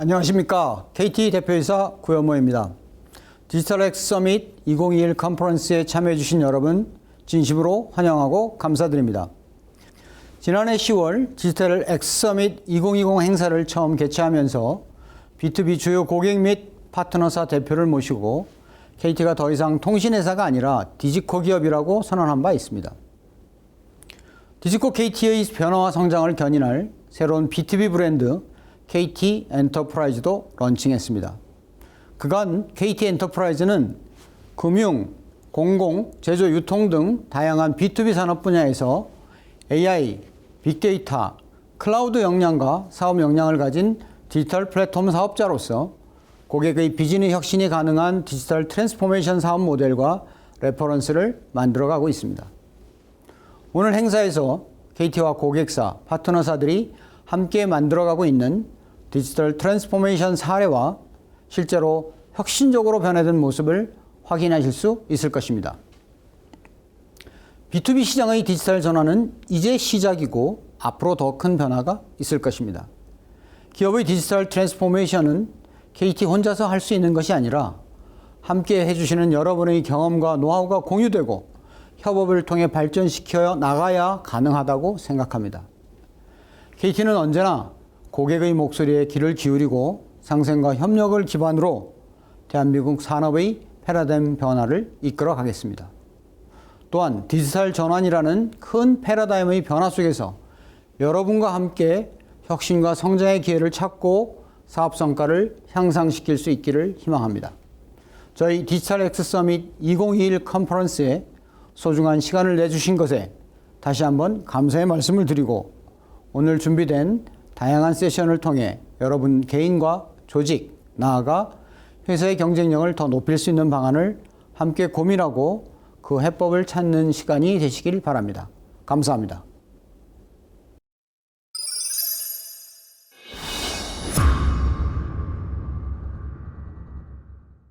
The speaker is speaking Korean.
안녕하십니까. KT 대표이사 구현모입니다. 디지털 엑스 서밋 2021 컨퍼런스에 참여해주신 여러분 진심으로 환영하고 감사드립니다. 지난해 10월 디지털 엑스 서밋 2020 행사를 처음 개최하면서 B2B 주요 고객 및 파트너사 대표를 모시고 KT가 더 이상 통신회사가 아니라 디지코 기업이라고 선언한 바 있습니다. 디지코 KT의 변화와 성장을 견인할 새로운 B2B 브랜드 KT 엔터프라이즈도 런칭했습니다. 그간 KT 엔터프라이즈는 금융, 공공, 제조, 유통 등 다양한 B2B 산업 분야에서 AI, 빅데이터, 클라우드 역량과 사업 역량을 가진 디지털 플랫폼 사업자로서 고객의 비즈니스 혁신이 가능한 디지털 트랜스포메이션 사업 모델과 레퍼런스를 만들어가고 있습니다. 오늘 행사에서 KT와 고객사, 파트너사들이 함께 만들어가고 있는 디지털 트랜스포메이션 사례와 실제로 혁신적으로 변화된 모습을 확인하실 수 있을 것입니다. B2B 시장의 디지털 전환은 이제 시작이고 앞으로 더 큰 변화가 있을 것입니다. 기업의 디지털 트랜스포메이션은 KT 혼자서 할 수 있는 것이 아니라 함께 해주시는 여러분의 경험과 노하우가 공유되고 협업을 통해 발전시켜 나가야 가능하다고 생각합니다. KT는 언제나 고객의 목소리에 귀를 기울이고 상생과 협력을 기반으로 대한민국 산업의 패러다임 변화를 이끌어 가겠습니다. 또한 디지털 전환이라는 큰 패러다임의 변화 속에서 여러분과 함께 혁신과 성장의 기회를 찾고 사업 성과를 향상시킬 수 있기를 희망합니다. 저희 디지털 엑스 서밋 2021 컨퍼런스에 소중한 시간을 내주신 것에 다시 한번 감사의 말씀을 드리고 오늘 준비된 다양한 세션을 통해 여러분 개인과 조직, 나아가 회사의 경쟁력을 더 높일 수 있는 방안을 함께 고민하고 그 해법을 찾는 시간이 되시길 바랍니다. 감사합니다.